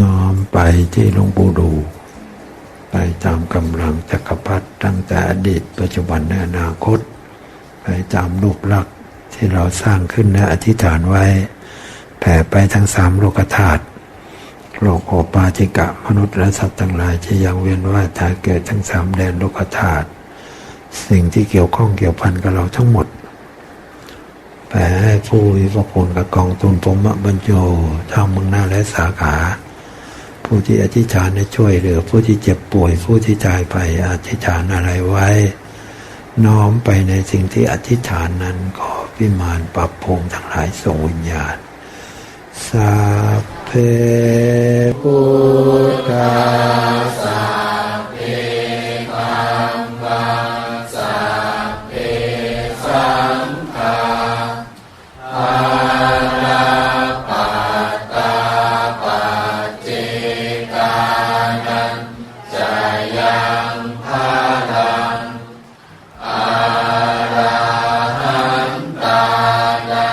ยอมไปที่หลวงปู่ดูไปตามกำลังจักรพรรดิตั้งแต่อดีตปัจจุบันในอนาคต ไปตามรูปลักษณ์ที่เราสร้างขึ้นและอธิษฐานไว้ แผ่ไปทั้งสามโลกธาตุโลกโอปาจิกะมนุษย์และสัตว์ทั้งหลายที่ยังเวียนว่ายตายเกิดทั้งสามแดนโลกธาตุสิ่งที่เกี่ยวข้องเกี่ยวพันกับเราทั้งหมดแผ่ให้ผู้มีพระคุณกับกองทุนพรหมบรรโจทางเมืองหน้าและสาขา ผู้ที่อธิษฐานให้ช่วยเหลือผู้ที่เจ็บป่วยผู้ที่จายไปอธิษฐานอะไรไว้ น้อมไปในสิ่งที่อธิษฐานนั้นขอพิมานปรับภูมิทั้งหลายส่งวิญญาณ สาเพ